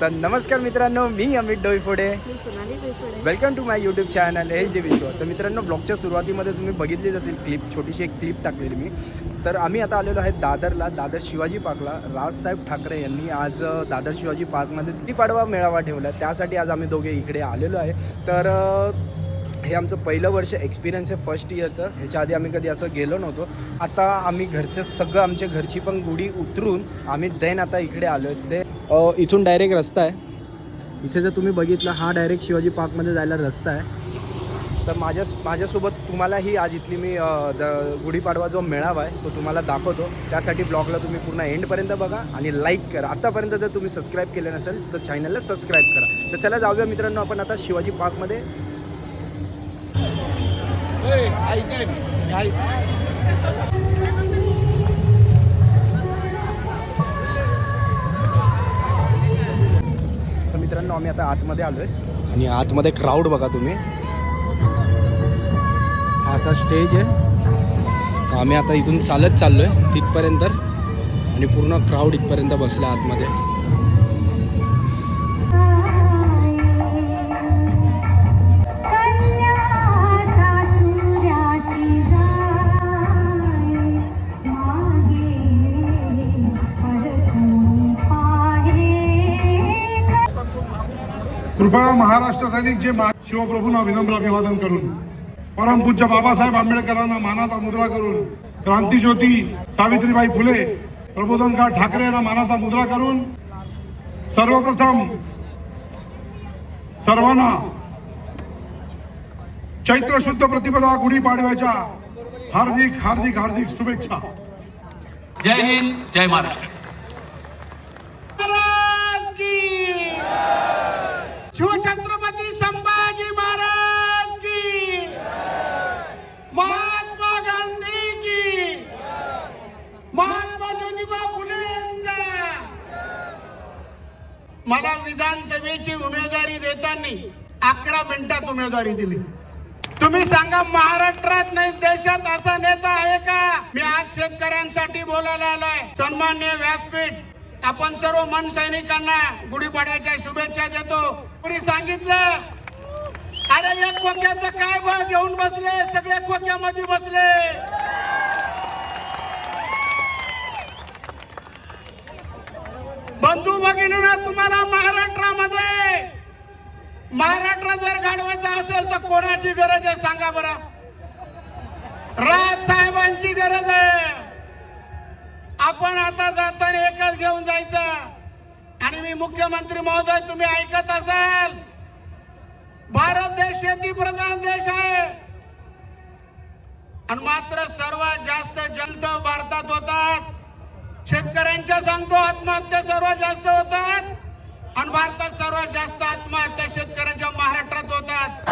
तर नमस्कार मित्रांनो मी Amit Doiphode. Welcome to my YouTube channel H D Vishwa तर मित्रांनो ब्लॉगच्या सुरुवातीमध्ये तुम्ही बघितलीच असेल क्लिप छोटीशी एक क्लिप टाकलेली मी. तर आम्ही आता आलेलो आहे दादरला दादर शिवाजी पार्कला. राजसाहेब ठाकरे यांनी आज दादर शिवाजी पार्कमध्ये दीपाडवा मेळावा ठेवला. त्यासाठी आज आम्ही दोघे इकडे आलेलो आहे. तर हे आमचं पहिलं वर्ष एक्सपिरियन्स आहे फर्स्ट इयरचं ह्याच्या आधी आम्ही कधी असं गेलो नव्हतो. आता आम्ही घरचं सगळं आमच्या घरची पण गुढी उतरून आम्ही देन आता इकडे आलो आहे ते इथून डायरेक्ट रस्ता आहे. इथे जर तुम्ही बघितलं हा डायरेक्ट शिवाजी पार्कमध्ये जायला रस्ता आहे. तर माझ्या माझ्यासोबत तुम्हालाही आज इथली मी द- गुढीपाडवा जो मेळावा आहे तो तुम्हाला दाखवतो. त्यासाठी ब्लॉगला तुम्ही पूर्ण एंडपर्यंत बघा आणि लाईक करा. आतापर्यंत जर तुम्ही सबस्क्राईब केलं नसेल तर चॅनलला सबस्क्राईब करा. तर चला जाऊया मित्रांनो आपण आता शिवाजी पार्कमध्ये तर मित्रांनो आम्ही आता आतमध्ये आलो आहे आणि आतमध्ये क्राऊड बघा तुम्ही. हा असा स्टेज आहे. आम्ही आता इथून चालत चाललो आहे तिथपर्यंत. आणि पूर्ण क्राऊड इथपर्यंत बसला आतमध्ये. कृपया महाराष्ट्र सैनिक जे शिवप्रभूंना विनम्र अभिवादन करून परमपूज्य बाबासाहेब आंबेडकरांना मानाचा मुद्रा करून क्रांतीज्योती सावित्रीबाई फुले प्रबोधनकार ठाकरे यांना मानाचा मुद्रा करून सर्वप्रथम सर्वांना चैत्र शुद्ध प्रतिपदा गुढीपाडव्याच्या हार्दिक हार्दिक हार्दिक शुभेच्छा. जय हिंद जय महाराष्ट्र. विधानसभेची उमेदवारी देताना अकरा मिनिटात उमेदवारी दिली. तुम्ही सांगा महाराष्ट्रात नाही देशात असा नेता आहे का? मी आज शेतकऱ्यांसाठी बोलायला आलोय. सन्मान्य व्यासपीठ आपण सर्व मन सैनिकांना गुढीपाड्याच्या शुभेच्छा देतो. पुरी सांगितलं? अरे एक खोक्याचं काय भाव घेऊन बसले? सगळे खोक्यामध्ये बसले. बंधू भगिनींना तुम्हाला महाराष्ट्रामध्ये महाराष्ट्र जर घडवायचा असेल तर कोणाची गरज आहे सांगा बरं. राज साहेबांची गरज आहे. आपण आता जाताना एकच घेऊन जायचं. आणि मी मुख्यमंत्री महोदय तुम्ही ऐकत असाल. भारत देश शेती प्रधान देश आहे. आणि मात्र सर्वात जास्त जलद भारतात होतात. शेतकऱ्यांच्या सांगतो आत्महत्या सर्वात जास्त होतात आणि भारतात सर्वात जास्त आत्महत्या शेतकऱ्यांच्या महाराष्ट्रात होतात.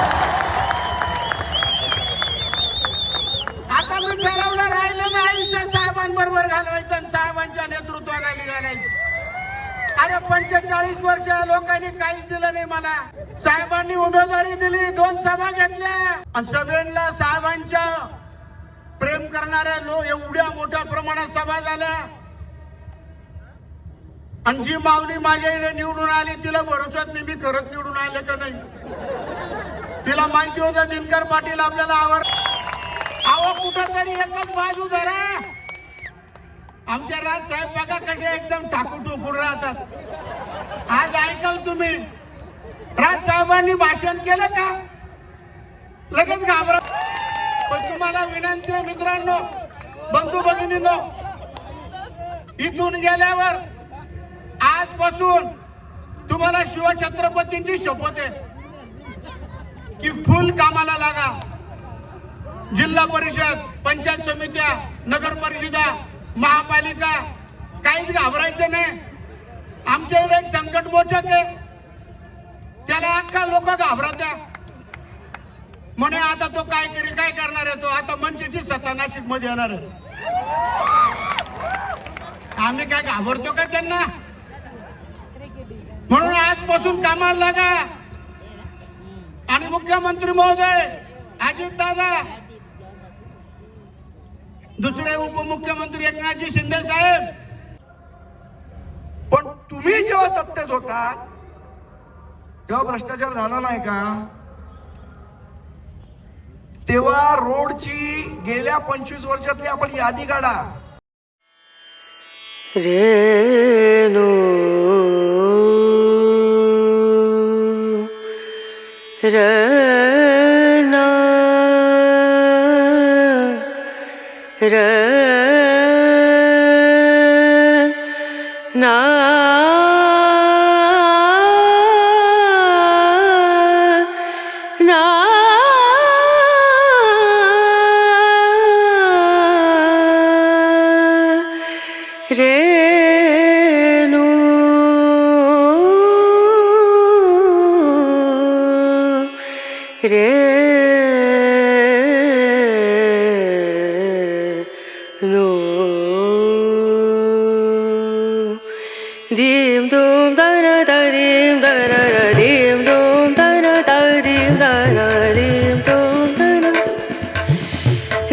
आता मी ठरवलं राहिलं ना आयुष्य साहेबांबरोबर घालवायचं आणि साहेबांच्या नेतृत्वाखाली घालायचं. अरे पंचेचाळीस वर्ष लोकांनी काहीच दिलं नाही मला. साहेबांनी उमेदवारी दिली दोन सभा घेतल्या. आणि सभेला साहेबांच्या प्रेम करणाऱ्या लोक एवढ्या मोठ्या प्रमाणात सभा झाल्या. आणि जी माऊली माझ्या इकडे निवडून आली तिला भरोसाच नाही मी खरंच निवडून आले का नाही? तिला माहिती होतं दिनकर पाटील आपल्याला आवर आव कुठं तरी एकच बाजू धरा. आमच्या राज साहेब बघा कसे एकदम ठाकूर ठोकून राहतात. आज ऐकाल तुम्ही? राज साहेबांनी भाषण केलं का? लगेच घाबरत पण तुम्हाला विनंती आहे मित्रांनो बंधू भगिनींनो इथून गेल्यावर आजपासून तुम्हाला शिवछत्रपतींची शपथ आहे की फुल कामाला लागा. जिल्हा परिषद पंचायत समित्या नगर परिषदा महापालिका काहीच घाबरायचं नाही. आमच्या इकडे एक संकट मोचक आहे. त्याला अख्खा लोक घाबरत्या म्हणे आता तो काय करेल काय करणार आहे तो? आता मनसेची सत्ता नाशिकमध्ये येणार आहे. आम्ही काय घाबरतो का त्यांना? म्हणून आजपासून कामाला लागा. आणि मुख्यमंत्री महोदय अजित दादा दुसरे उपमुख्यमंत्री एकनाथजी शिंदे साहेब. पण तुम्ही जेव्हा सत्तेत होतात तेव्हा भ्रष्टाचार झाला नाही का? तेव्हा रोडची गेल्या पंचवीस वर्षातली आपण यादी काढा. रेणू रना रना ना रेणू dim dum da na da dim da na na dim dum da na da dim da na dim dum da na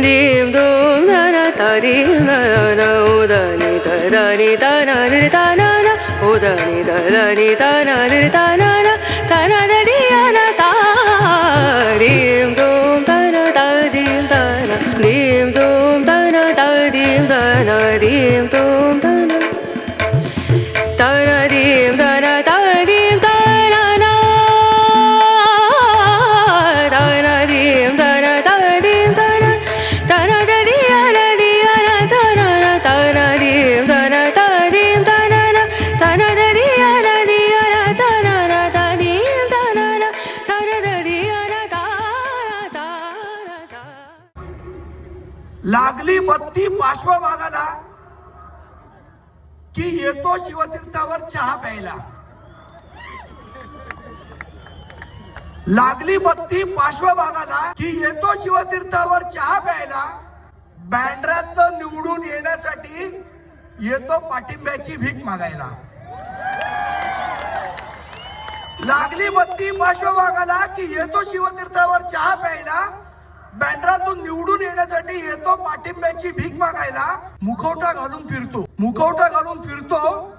dim dum da na da dim da na na o ni da da ni da na di da na na o ni da da ni da na di da na लागली बत्ती पार्श्वभागाला की येतो शिवतीर्थावर चहा प्यायला. लागली बत्ती पार्श्वभागाला की येतो शिवतीर्थावर चहा प्यायला. बँड्रात निवडून येण्यासाठी येतो पाठिंब्याची भीक मागायला. लागली बत्ती पार्श्वभागाला की येतो शिवतीर्थावर चहा प्यायला. बँड्रातून निवडून येण्यासाठी येतो पाठिंब्याची भीक मागायला. मुखवटा घालून फिरतो. मुखवटा घालून फिरतो.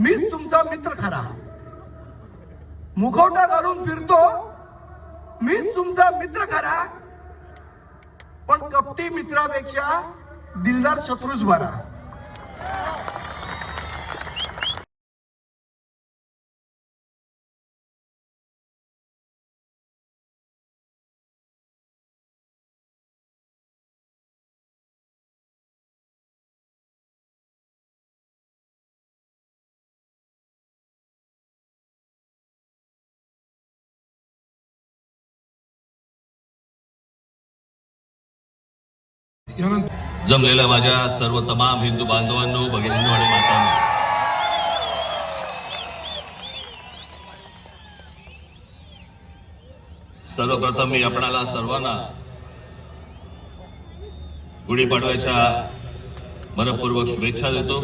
मीच तुमचा मित्र खरा. मुखवटा घालून फिरतो. मीच तुमचा मित्र खरा. पण कपटी मित्रापेक्षा दिलदार शत्रूच बरा. यानंतर जमलेल्या माझ्या सर्व तमाम हिंदू बांधवांनो भगिनींनो आणि मातांनो. सर्वप्रथम मी आपणाला सर्वांना गुढीपाडव्याच्या मनपूर्वक शुभेच्छा देतो.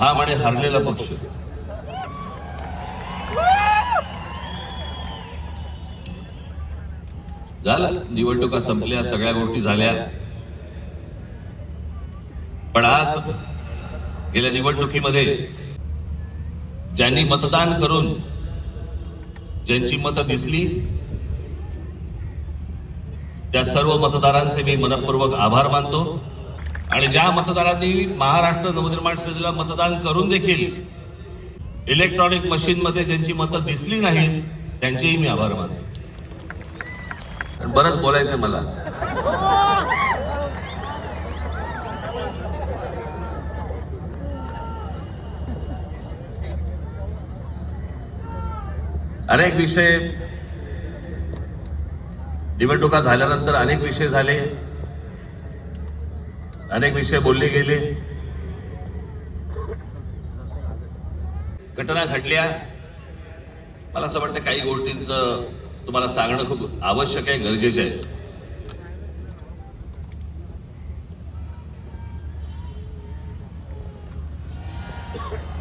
हा म्हणे हरलेला पक्ष. झालं निवडणुका संपल्या सगळ्या गोष्टी झाल्या. पण आज गेल्या निवडणुकीमध्ये ज्यांनी मतदान करून ज्यांची मतं दिसली त्या सर्व मतदारांचे मी मनपूर्वक आभार मानतो. आणि ज्या मतदारांनी महाराष्ट्र नवनिर्माण सेनेला मतदान करून देखील इलेक्ट्रॉनिक मशीनमध्ये ज्यांची मतं दिसली नाहीत त्यांचेही मी आभार मानतो. बरंच बोलायचं मला. अनेक विषय निवडणुका झाल्यानंतर अनेक विषय झाले. अनेक विषय बोलले गेले. घटना घडल्या. मला असं वाटतं काही गोष्टींचं तुम्हाला सांगणं खूप आवश्यक आहे गरजेचे आहे.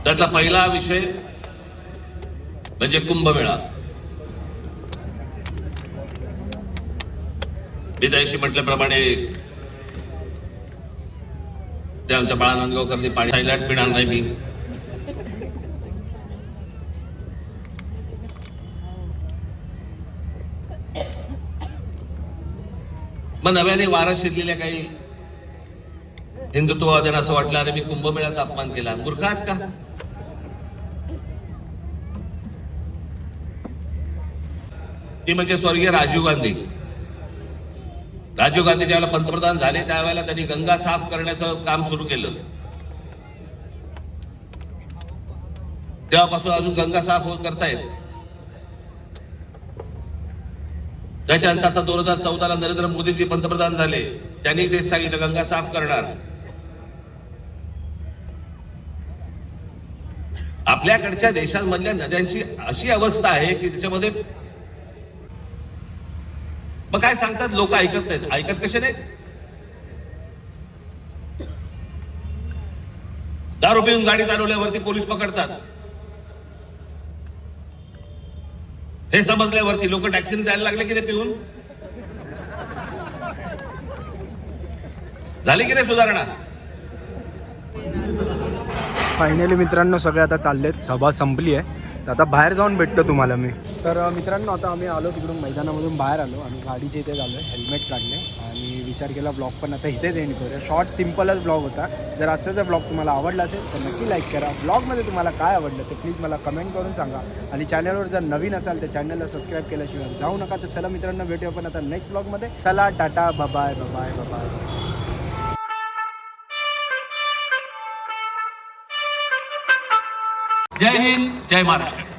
त्यातला पहिला विषय म्हणजे कुंभमेळा. मी त्याशी म्हटल्याप्रमाणे ते आमच्या बाळा पाणी पिणार नाही मी. मग नव्याने वारा शिरलेल्या काही हिंदुत्ववाद्यांना असं वाटलं अरे मी कुंभमेळ्याचा अपमान केला. मूर्खात का? ती म्हणजे स्वर्गीय राजीव गांधी. राजीव गांधी ज्यावेळेला पंतप्रधान झाले त्यावेळेला त्यांनी गंगा साफ करण्याचं काम सुरू केलं. तेव्हापासून अजून गंगा साफ होत करतायत. त्याच्यानंतर आता दोन हजार चौदाला नरेंद्र मोदीजी पंतप्रधान झाले. त्यांनी ते सांगितलं गंगा साफ करणार. आपल्याकडच्या देशांमधल्या नद्यांची अशी अवस्था आहे की त्याच्यामध्ये मग काय सांगतात? लोक ऐकत नाहीत. ऐकत कसे नाहीत? दारू पिऊन गाडी चालवल्यावरती पोलीस पकडतात. हे समजल्यावरती लोक टॅक्सीने जायला लागले की ते पिऊन? झाली की नाही सुधारणा? फायनली मित्रांनो सगळे आता चाललेत. सभा संपली आहे. तर आता बाहेर जाऊन भेटतो तुम्हाला मी. तर मित्रांनो आता आम्ही आलो तिकडून मैदानामधून बाहेर आलो. आणि गाडीचे इथे झालो हेल्मेट काढले आणि विचार केला ब्लॉग पण आता इथेच एंड करूया. शॉर्ट सिम्पलच ब्लॉग होता. जर आजचा जर ब्लॉग तुम्हाला आवडला असेल तर नक्की लाईक करा. ब्लॉगमध्ये तुम्हाला काय आवडलं ते प्लीज मला कमेंट करून सांगा. आणि चॅनलवर जर नवीन असाल तर चॅनलला सबस्क्राईब केल्याशिवाय जाऊ नका. तर चला मित्रांनो भेटूया पण आता नेक्स्ट ब्लॉगमध्ये चला टाटा बबाय बबाय बाबाय जय हिंद जय महाराष्ट्र.